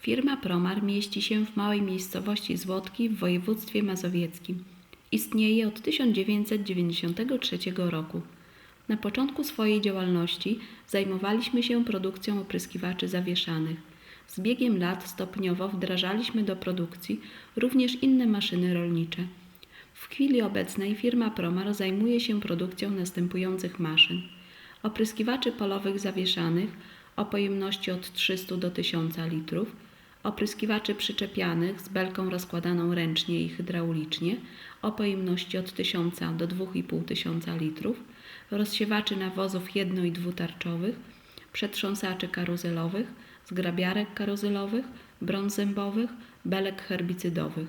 Firma Promar mieści się w małej miejscowości Złotki w województwie mazowieckim. Istnieje od 1993 roku. Na początku swojej działalności zajmowaliśmy się produkcją opryskiwaczy zawieszanych. Z biegiem lat stopniowo wdrażaliśmy do produkcji również inne maszyny rolnicze. W chwili obecnej firma Promar zajmuje się produkcją następujących maszyn: opryskiwaczy polowych zawieszanych o pojemności od 300 do 1000 litrów, opryskiwaczy przyczepianych z belką rozkładaną ręcznie i hydraulicznie o pojemności od 1000 do 2500 litrów, rozsiewaczy nawozów jedno- i dwutarczowych, przetrząsaczy karuzelowych, zgrabiarek karuzelowych, brąz zębowych, belek herbicydowych.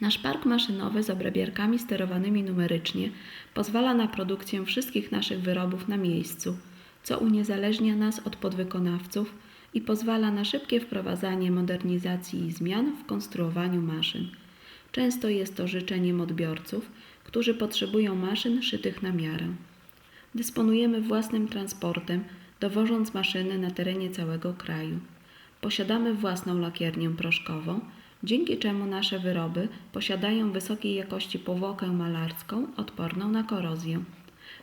Nasz park maszynowy z obrabiarkami sterowanymi numerycznie pozwala na produkcję wszystkich naszych wyrobów na miejscu, co uniezależnia nas od podwykonawców i pozwala na szybkie wprowadzanie modernizacji i zmian w konstruowaniu maszyn. Często jest to życzeniem odbiorców, którzy potrzebują maszyn szytych na miarę. Dysponujemy własnym transportem, dowożąc maszyny na terenie całego kraju. Posiadamy własną lakiernię proszkową, dzięki czemu nasze wyroby posiadają wysokiej jakości powłokę malarską odporną na korozję,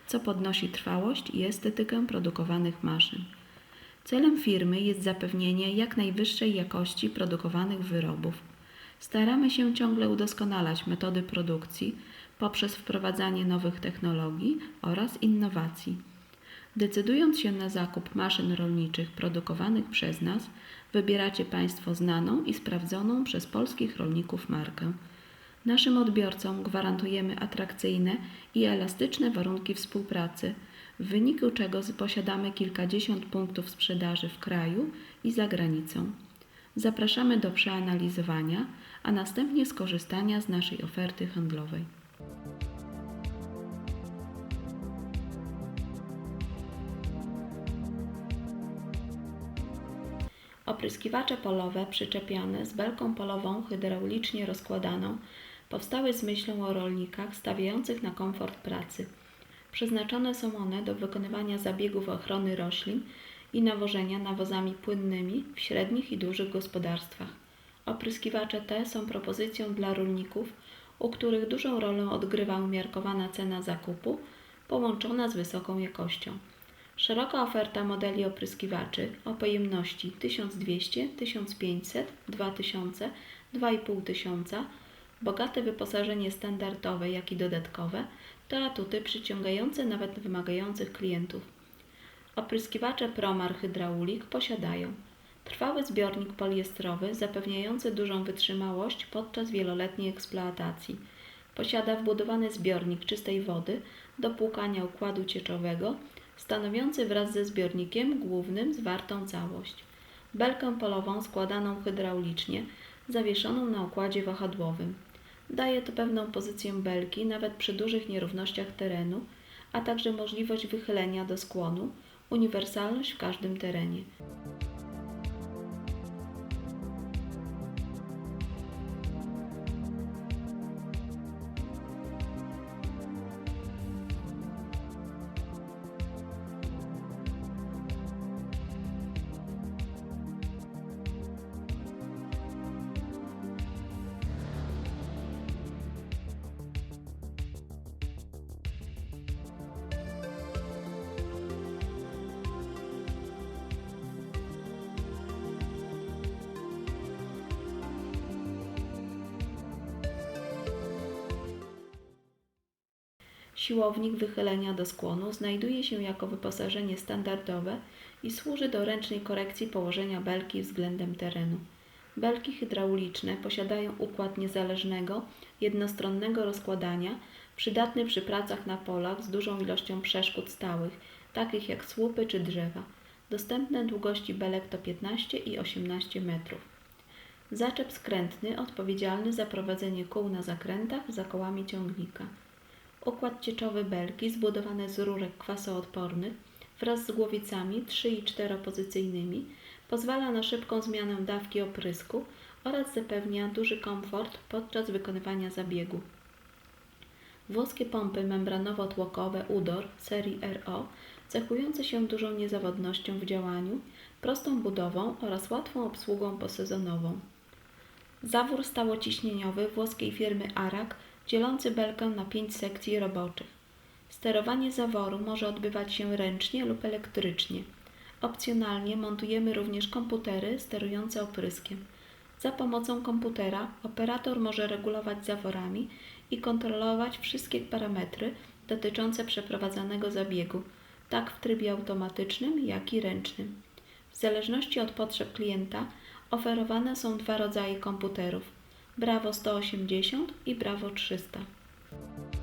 co podnosi trwałość i estetykę produkowanych maszyn. Celem firmy jest zapewnienie jak najwyższej jakości produkowanych wyrobów. Staramy się ciągle udoskonalać metody produkcji poprzez wprowadzanie nowych technologii oraz innowacji. Decydując się na zakup maszyn rolniczych produkowanych przez nas, wybieracie Państwo znaną i sprawdzoną przez polskich rolników markę. Naszym odbiorcom gwarantujemy atrakcyjne i elastyczne warunki współpracy, w wyniku czego posiadamy kilkadziesiąt punktów sprzedaży w kraju i za granicą. Zapraszamy do przeanalizowania, a następnie skorzystania z naszej oferty handlowej. Opryskiwacze polowe przyczepiane z belką polową hydraulicznie rozkładaną powstały z myślą o rolnikach stawiających na komfort pracy. Przeznaczone są one do wykonywania zabiegów ochrony roślin i nawożenia nawozami płynnymi w średnich i dużych gospodarstwach. Opryskiwacze te są propozycją dla rolników, u których dużą rolę odgrywa umiarkowana cena zakupu połączona z wysoką jakością. Szeroka oferta modeli opryskiwaczy o pojemności 1200, 1500, 2000, 2500, bogate wyposażenie standardowe, jak i dodatkowe to atuty przyciągające nawet wymagających klientów. Opryskiwacze Promar Hydraulik posiadają trwały zbiornik poliestrowy zapewniający dużą wytrzymałość podczas wieloletniej eksploatacji. Posiada wbudowany zbiornik czystej wody do płukania układu cieczowego stanowiący wraz ze zbiornikiem głównym zwartą całość. Belkę polową składaną hydraulicznie, zawieszoną na układzie wahadłowym. Daje to pewną pozycję belki nawet przy dużych nierównościach terenu, a także możliwość wychylenia do skłonu, uniwersalność w każdym terenie. Siłownik wychylenia do skłonu znajduje się jako wyposażenie standardowe i służy do ręcznej korekcji położenia belki względem terenu. Belki hydrauliczne posiadają układ niezależnego, jednostronnego rozkładania, przydatny przy pracach na polach z dużą ilością przeszkód stałych, takich jak słupy czy drzewa. Dostępne długości belek to 15 i 18 metrów. Zaczep skrętny odpowiedzialny za prowadzenie kół na zakrętach za kołami ciągnika. Układ cieczowy belki zbudowany z rurek kwasoodpornych wraz z głowicami 3 i 4 pozycyjnymi pozwala na szybką zmianę dawki oprysku oraz zapewnia duży komfort podczas wykonywania zabiegu. Włoskie pompy membranowo-tłokowe UDOR serii RO cechujący się dużą niezawodnością w działaniu, prostą budową oraz łatwą obsługą posezonową. Zawór stałociśnieniowy włoskiej firmy Arak, dzielący belkę na pięć sekcji roboczych. Sterowanie zaworu może odbywać się ręcznie lub elektrycznie. Opcjonalnie montujemy również komputery sterujące opryskiem. Za pomocą komputera operator może regulować zaworami i kontrolować wszystkie parametry dotyczące przeprowadzanego zabiegu, tak w trybie automatycznym, jak i ręcznym. W zależności od potrzeb klienta oferowane są dwa rodzaje komputerów: Bravo 180 i Bravo 300.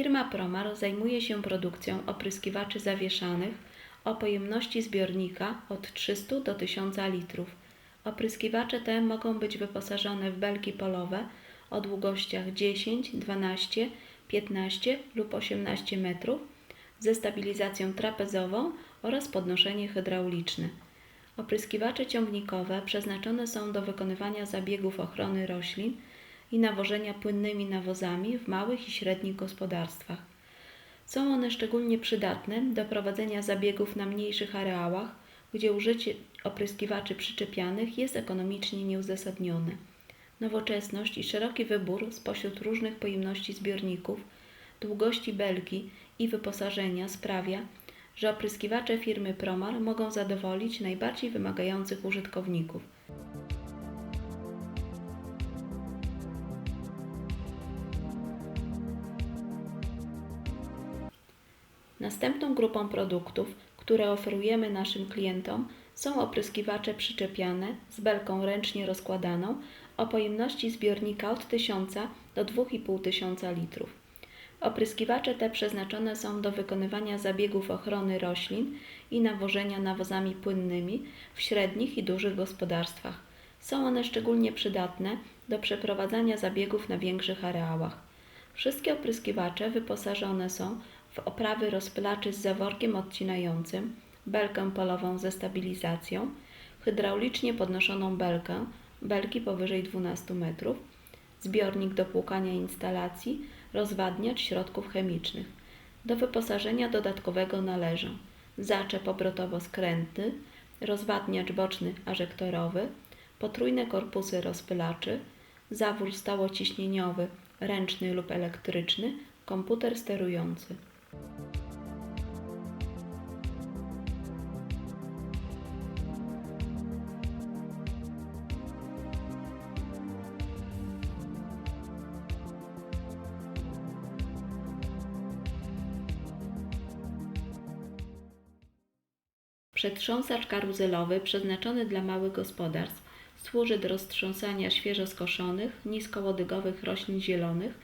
Firma Promar zajmuje się produkcją opryskiwaczy zawieszanych o pojemności zbiornika od 300 do 1000 litrów. Opryskiwacze te mogą być wyposażone w belki polowe o długościach 10, 12, 15 lub 18 metrów ze stabilizacją trapezową oraz podnoszenie hydrauliczne. Opryskiwacze ciągnikowe przeznaczone są do wykonywania zabiegów ochrony roślin i nawożenia płynnymi nawozami w małych i średnich gospodarstwach. Są one szczególnie przydatne do prowadzenia zabiegów na mniejszych areałach, gdzie użycie opryskiwaczy przyczepianych jest ekonomicznie nieuzasadnione. Nowoczesność i szeroki wybór spośród różnych pojemności zbiorników, długości belki i wyposażenia sprawia, że opryskiwacze firmy Promar mogą zadowolić najbardziej wymagających użytkowników. Następną grupą produktów, które oferujemy naszym klientom, są opryskiwacze przyczepiane z belką ręcznie rozkładaną o pojemności zbiornika od 1000 do 2500 litrów. Opryskiwacze te przeznaczone są do wykonywania zabiegów ochrony roślin i nawożenia nawozami płynnymi w średnich i dużych gospodarstwach. Są one szczególnie przydatne do przeprowadzania zabiegów na większych areałach. Wszystkie opryskiwacze wyposażone są w oprawy rozpylaczy z zaworkiem odcinającym, belkę polową ze stabilizacją, hydraulicznie podnoszoną belkę, belki powyżej 12 metrów, zbiornik do płukania instalacji, rozwadniacz środków chemicznych. Do wyposażenia dodatkowego należą zaczep obrotowo-skrętny, rozwadniacz boczny ażektorowy, potrójne korpusy rozpylaczy, zawór stałociśnieniowy ręczny lub elektryczny, komputer sterujący. Przetrząsacz karuzelowy przeznaczony dla małych gospodarstw służy do roztrząsania świeżo skoszonych, niskołodygowych roślin zielonych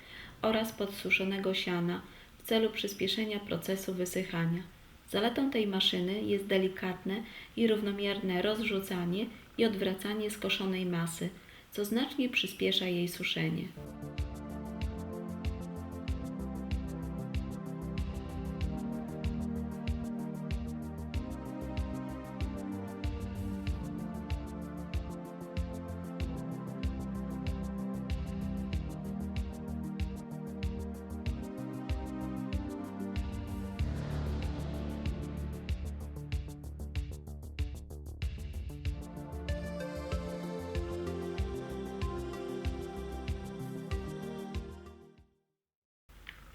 oraz podsuszonego siana celu przyspieszenia procesu wysychania. Zaletą tej maszyny jest delikatne i równomierne rozrzucanie i odwracanie skoszonej masy, co znacznie przyspiesza jej suszenie.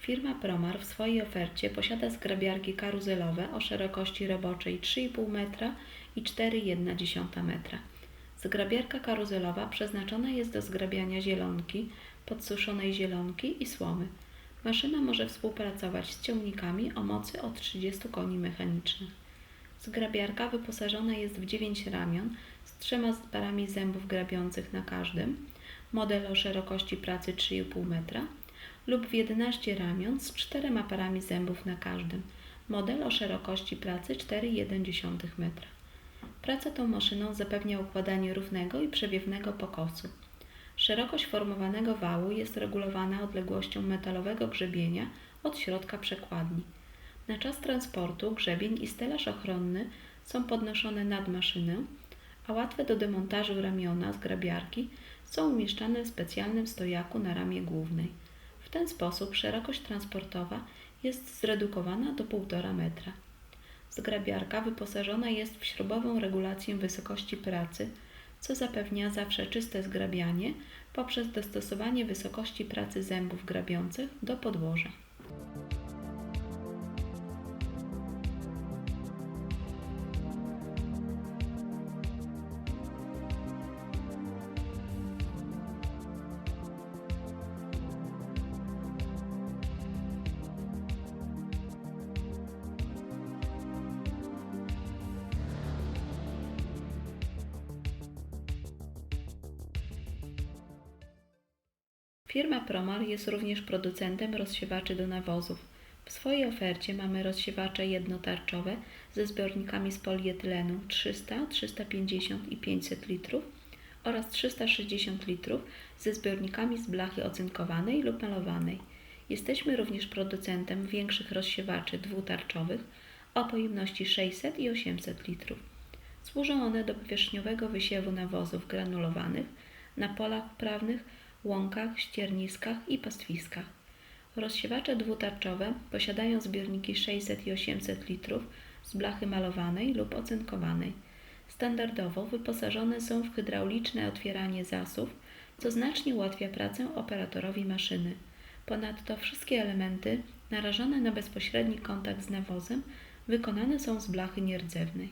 Firma Promar w swojej ofercie posiada zgrabiarki karuzelowe o szerokości roboczej 3,5 metra i 4,1 metra. Zgrabiarka karuzelowa przeznaczona jest do zgrabiania zielonki, podsuszonej zielonki i słomy. Maszyna może współpracować z ciągnikami o mocy od 30 koni mechanicznych. Zgrabiarka wyposażona jest w 9 ramion z trzema parami zębów grabiących na każdym, model o szerokości pracy 3,5 metra lub w 11 ramion z czterema parami zębów na każdym, model o szerokości pracy 4,1 metra. Praca tą maszyną zapewnia układanie równego i przewiewnego pokosu. Szerokość formowanego wału jest regulowana odległością metalowego grzebienia od środka przekładni. Na czas transportu grzebień i stelaż ochronny są podnoszone nad maszynę, a łatwe do demontażu ramiona z grabiarki są umieszczane w specjalnym stojaku na ramię głównej. Ten sposób szerokość transportowa jest zredukowana do 1,5 metra. Zgrabiarka wyposażona jest w śrubową regulację wysokości pracy, co zapewnia zawsze czyste zgrabianie poprzez dostosowanie wysokości pracy zębów grabiących do podłoża. Firma Promar jest również producentem rozsiewaczy do nawozów. W swojej ofercie mamy rozsiewacze jednotarczowe ze zbiornikami z polietylenu 300, 350 i 500 litrów oraz 360 litrów ze zbiornikami z blachy ocynkowanej lub malowanej. Jesteśmy również producentem większych rozsiewaczy dwutarczowych o pojemności 600 i 800 litrów. Służą one do powierzchniowego wysiewu nawozów granulowanych na polach uprawnych, łąkach, ścierniskach i pastwiskach. Rozsiewacze dwutarczowe posiadają zbiorniki 600 i 800 litrów z blachy malowanej lub ocynkowanej. Standardowo wyposażone są w hydrauliczne otwieranie zasów, co znacznie ułatwia pracę operatorowi maszyny. Ponadto wszystkie elementy narażone na bezpośredni kontakt z nawozem wykonane są z blachy nierdzewnej.